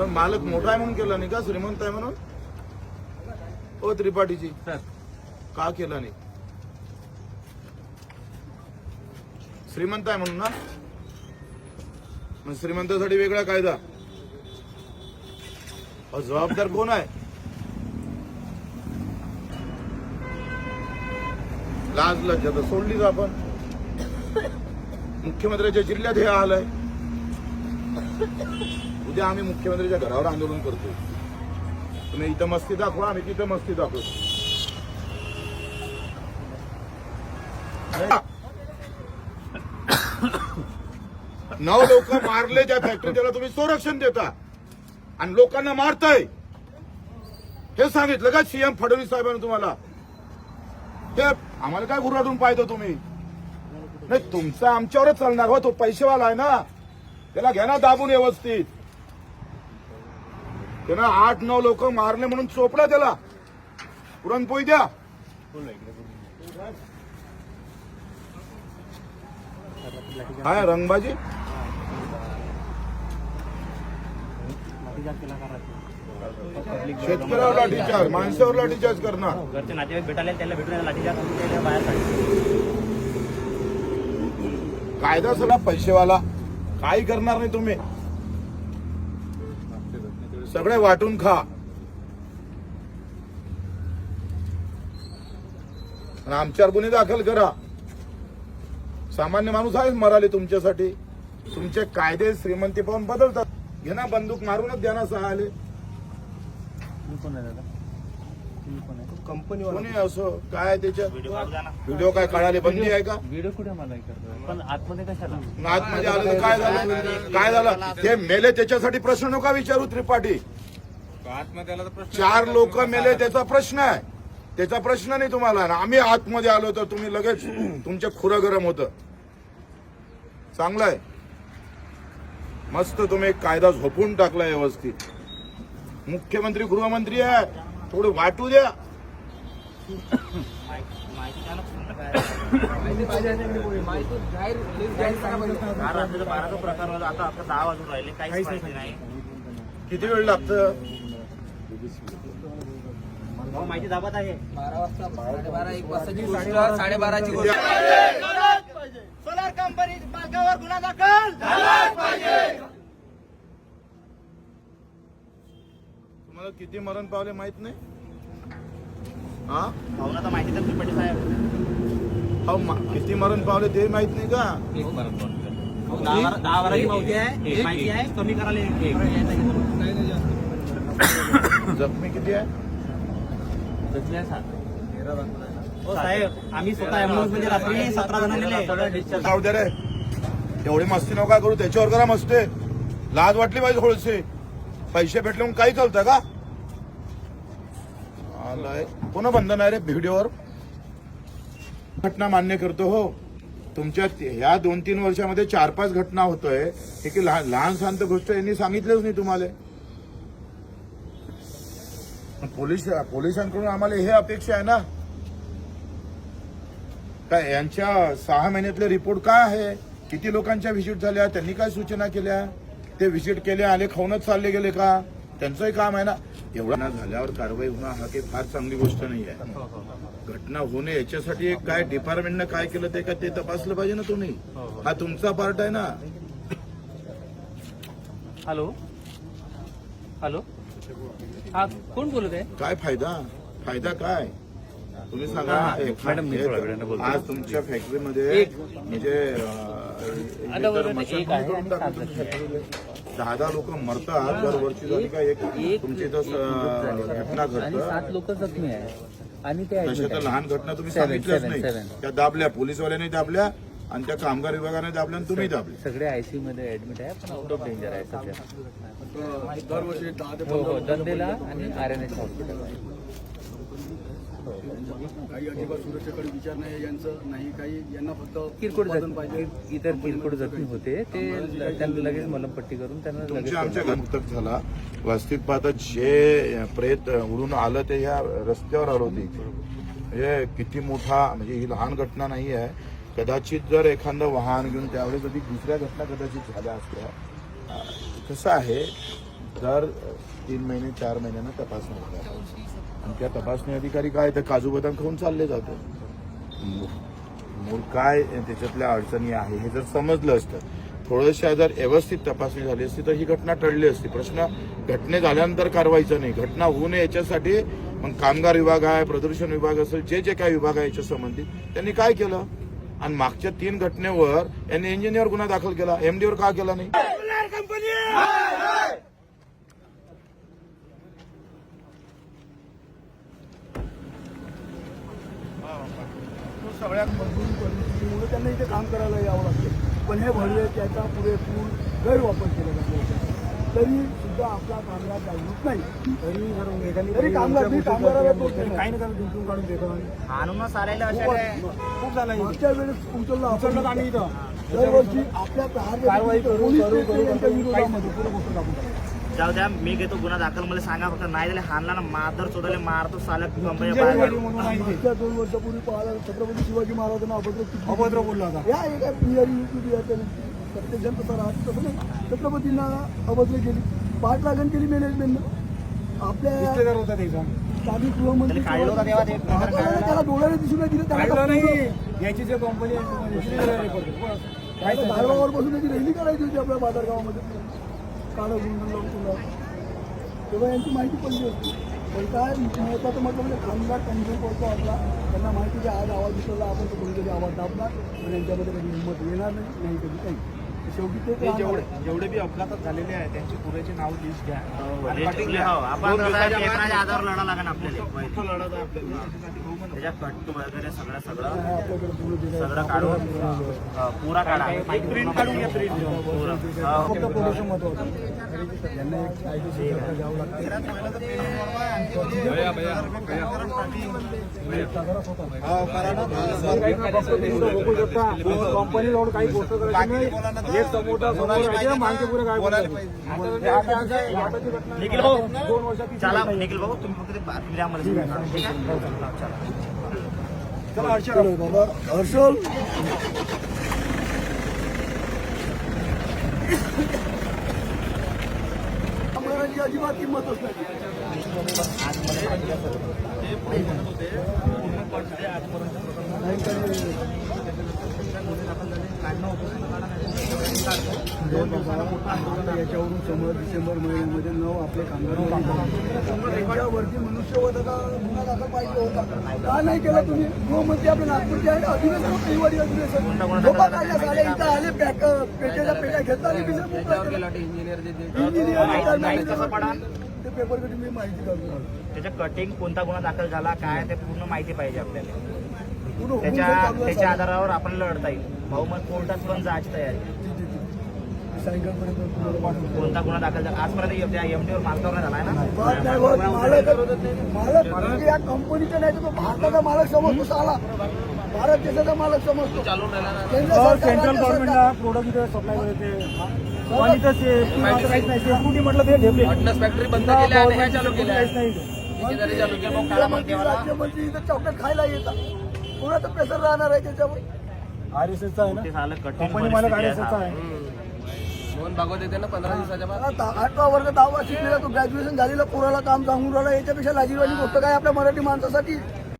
पण मालक मोठा आहे म्हणून केला नाही का? श्रीमंत आहे म्हणून? ओ त्रिपाठीजी का केला नाही? श्रीमंत आहे म्हणून ना? मग श्रीमंतासाठी वेगळा कायदा. जबाबदार कोण आहे? लाज लज्जा तर सोडलीच आपण. मुख्यमंत्र्याच्या जिल्ह्यात हे आहे उद्या आम्ही मुख्यमंत्रीच्या घरावर आंदोलन करतो तुम्ही इथं मस्ती दाखवा आम्ही तिथं मस्ती दाखवतो. नऊ लोक मारले त्या फॅक्टरी त्याला तुम्ही संरक्षण देता. आणि लोकांना मारताय. हे सांगितलं का सीएम फडणवीस साहेबांनी तुम्हाला? ते आम्हाला काय गुराडून पाहतो तुम्ही? नाही तुमचा आमच्यावरच चालणार हो तो पैसेवाला आहे ना. त्याला घ्या ना दाबून व्यवस्थित. त्यानं आठ नऊ लोक मारले म्हणून चोपला त्याला. पुरणपोळी द्या. काय रंगबाजी? शेतकऱ्यावर लाठीचार्ज माणसावर लाठीचार्ज करणार. घरचे नातेवाईक भेटायला त्याला भेटून लाठीच्या त्याला बाहेर काढले. कायदा सगळा पैसेवाला. काही करणार नाही तुम्ही. सगळे वाटून खा. आणि आमच्यावर गुन्हे दाखल करा. सामान्य माणूस आहेच मराले तुमच्यासाठी. तुमचे कायदे श्रीमंती पाहून बदलतात. घे ना बंदूक मारूनच द्या ना सहा आले दादा? कंपनी कोणी असो काय त्याच्यात? व्हिडिओ काय काढायला बंदी आहे का? व्हिडिओ कुठे मला हे पण आतमध्ये कशाला? आतमध्ये आलं तर काय झालं? काय झालं? ते मेले त्याच्यासाठी प्रश्न नका विचारू त्रिपाठी. चार लोक मेले त्याचा प्रश्न आहे. त्याचा प्रश्न नाही तुम्हाला. आम्ही आतमध्ये आलो तर तुम्ही लगेच तुमचे खुरं गरम होतं. चांगलं आहे. मस्त तुम्ही एक कायदा झोपून टाकला व्यवस्थित. मुख्यमंत्री गृहमंत्री आहे थोडं वाटू द्या. बाराचा प्रकार होता आता आता दहा वाजून राहिले काहीच माहिती नाही किती वेळ लागतं? भाऊ माहिती दाबत आहे बारा वाजता साडेबारा एक वाजताची गोष्ट साडेबाराची गोष्ट. सोलार कंपनी मार्गावर गुन्हा दाखल. तुम्हाला किती मरण पावले माहीत नाही? हा? तर माहिती तर त्रिपाठी साहेब. अहो, मा- किती मरण पावले ते माहीत नाही का? दहा बारा- दहा बाराची माहिती आहे. एक माहिती आहे. कमी करायला एक. जखमी किती आहे? हो साहेब आम्ही स्वतः अँब्युलन्समध्ये रात्री सतरा जण नेले जाऊ दे रे. एवढी मस्ती नका करू. त्याच्यावर करा मस्ते. लाज वाटली पाहिजे थोडीशी. पैसे भेटले म्हणून काही चालतं का? आलाय. पुन्हा बंधन आहे रे व्हिडिओवर घटना मान्य करतो हो. तुमच्या ह्या दोन तीन वर्षामध्ये चार पाच घटना होतोय. हे की लहान लहान शांत गोष्ट यांनी सांगितलंच नाही तुम्हाला. पोलीस पोलिसांकडून आम्हाला हे अपेक्षा आहे ना? काय यांच्या सहा महिन्यातले रिपोर्ट काय आहे? किती लोकांच्या व्हिजिट झाल्या? त्यांनी काय सूचना केल्या? ते व्हिजिट केले आले खाऊनच चालले गेले का? त्यांचंही काम आहे ना. एवढा ना झाल्यावर कारवाई होणं हा काही फार चांगली गोष्ट नाही आहे. घटना होणे याच्यासाठी एक काय डिपार्टमेंटनं काय केलं ते का ते तपासलं पाहिजे ना तुम्ही? हा तुमचा पार्ट आहे ना. हॅलो? हॅलो? हा कोण बोलत आहे? काय फायदा? फायदा काय? तुम्ही सांगा एक- मॅडम, मी बोलतो. आज तुमच्या फॅक्टरीमध्ये म्हणजे करून फॅक्टरीला. दहा दहा लोक मरतात दरवर्षी झाली का एक तुमची इथं घटना आणि घडतं सात लोक जखमी आहे आणि ते तशा तर. लहान घटना तुम्ही Seven, सांगितल्याच seven, नाही. seven. त्या दाबल्या पोलीसवाल्याने दाबल्या आणि त्या कामगार विभागाने दाबल्या आणि तुम्ही दाबले. सगळे आयसीयू मध्ये ऍडमिट आहे पण आउट ऑफ डेंजर आहे सध्या. दरवर्षी दहा ते हो हो दंदेला आणि आर एन एस हॉस्पिटल आहे काही अजिबात सुरक्षेकडे विचार नाही यांचं नाही काही. यांना फक्त किरकोळ जखमी इतर किरकोळ जखमी होते. ते त्यांना लगेच मलमपट्टी करून त्यांना लगेच आमच्या झाला. वास्तविक पाहता जे प्रेत उडून आलं ते ह्या रस्त्यावर आलं होते. म्हणजे किती मोठा म्हणजे ही लहान घटना नाही आहे. कदाचित जर एखादं वाहन घेऊन त्यावेळेस कधी दुसऱ्या घटना कदाचित झाल्या असत्या. अं, कसं आहे दर तीन महिने चार महिन्यांना तपासणी होतात आणि त्या तपासणी अधिकारी काय तर काजू बदाम खाऊन चालले जातो मूळ काय त्याच्यातल्या अडचणी आहे. हे जर समजलं असतं थोडंशा जर व्यवस्थित तपासणी झाली असती तर ही घटना टळली असती. प्रश्न घटने झाल्यानंतर कारवाईचा नाही. घटना होऊ नये याच्यासाठी मग कामगार विभाग आहे प्रदूषण विभाग असेल जे जे काही विभाग आहे याच्या संबंधित त्यांनी काय केलं? आणि मागच्या तीन घटनेवर यांनी इंजिनियर गुन्हा दाखल केला. एमडीवर का केला नाही तो सगळ्यात मजबूत परिस्थितीमुळे त्यांना इथे काम करायला यावं लागतं पण हे भरले त्याचा पुरेपूर गैरवापर केला जातो तरी सुद्धा आपला कामगार जागृत नाही तरी तरी कामगार मी कामगाराला दोष देणार. काही नाही जिंकून काढून देतो आणूनच आलेलं अशा खूप झालं मागच्या वेळेस उचललं. उचललं आम्ही इथं. दरवर्षी आपल्या कारवाई कारवाई. विरोधामध्ये पुढे गोष्ट दाखवून टाकू. जाऊ द्या मी घेतो गुन्हा दाखल मला सांगा फक्त नाही दिले हाणला ना मारधर चोदले मारतो सालक. मागच्या दोन वर्षापूर्वी पाहिला छत्रपती शिवाजी महाराजांना अभद्र किती- अभद्र बोलला होता. या एका बिहारी युट्यूब या प्रत्येक जण तसं राहत तसं नाही छत्रपतींना अभद्र केली पाठ लागण केली मॅनेजमेंटनं आपल्या रिश्तेदार होता त्याचा स्थानिक गृहमंत्री त्याला काढलं होतं तेव्हा ते प्रकरण काढलं. त्याला डोळ्याने दिसून नाही दिलं त्याला काढलं याची जे कंपनी आहे report. त्याला बसून त्याची रॅली करायची होती आपल्या बाजारगावामध्ये. काळं लावून तुला. तेव्हा यांची माहिती पडली असती पण काय महत्वाचं म्हटलं म्हणजे कामगार कमजोर पडतो आपला. त्यांना माहिती की आज आवाज उचलला आपण तो कोणीतरी आवाज दाबणार आणि यांच्यामध्ये कधी हिंमत येणार नाही नाही कधी काही तर शेवटी तेच राहणार जेवढे. जेवढे बी अपघातात झालेले आहे त्यांची पुरेची नाव लिस्ट घ्या. हो, हो, घ्या. आपण लढा लागेल आपल्याला? त्याच्या कट वगैरे सगळं सगळं सगळं काढून पुरा काढा. प्रिंट काढून घ्या प्रिंट पुरा. कंपनी जवळ काही गोष्ट निखिल भाऊ. दोन वर्षाची चला निखिल भाऊ तुम्ही फक्त ते बातमी द्या मला ठीक आहे. चला. चलो बाबा हर्षल कामगारांची अजिबात किंमतच नाही याच्यावरून समोर डिसेंबर महिन्यामध्ये नऊ आपले कामगार मनुष्यवधाचा गुन्हा दाखल पाहिजे होता. का नाही केला तुम्ही? गृहमंत्री आपले नागपूरचे आहे अधिवेशन रविवारी अधिवेशन. लोक आले इथं आले पॅक पेट्याच्या पेट्या आणि इंजिनियर कसं पडा? ते पेपर कधी मी माहिती. त्याच्या कटिंग कोणता गुन्हा दाखल झाला? काय? ते पूर्ण माहिती पाहिजे आपल्याला. त्याच्या चालू त्याच्या. आधारावर आपल्याला लढता येईल. भाऊ मग कोर्टात पण जायची तयारी. कोणता गुन्हा दाखल झाला? आजपर्यंत त्या एमटीवर मालकावर झालाय ना? बात नाही होत. मालक मालक म्हणजे या कंपनीचा नाही तो भारताचा मालक समजतो साला भारत देशाचा मालक समजतो. सरकार, सेंट्रल गव्हर्नमेंटला प्रोडक्ट सप्लाय करते फॅक्टरी बंद केल्या ह्या चालू केल्या राज्यमंत्री इथं चॉकलेट खायला येतात. कोणाचं प्रेशर राहणार आहे त्याच्यावर आर एस एसचा आहे ना? कंपनी मालक आर एस परिस्थिती एसचा आहे. आहे. दोन भागवत येते ना पंधरा दिवसाच्या आठवा वर्ग दहावा शिकलेला तो ग्रॅज्युएशन झालेला पोराला काम सांगून राहिला याच्यापेक्षा लाजीवाली गोष्ट काय आपल्या मराठी माणसासाठी?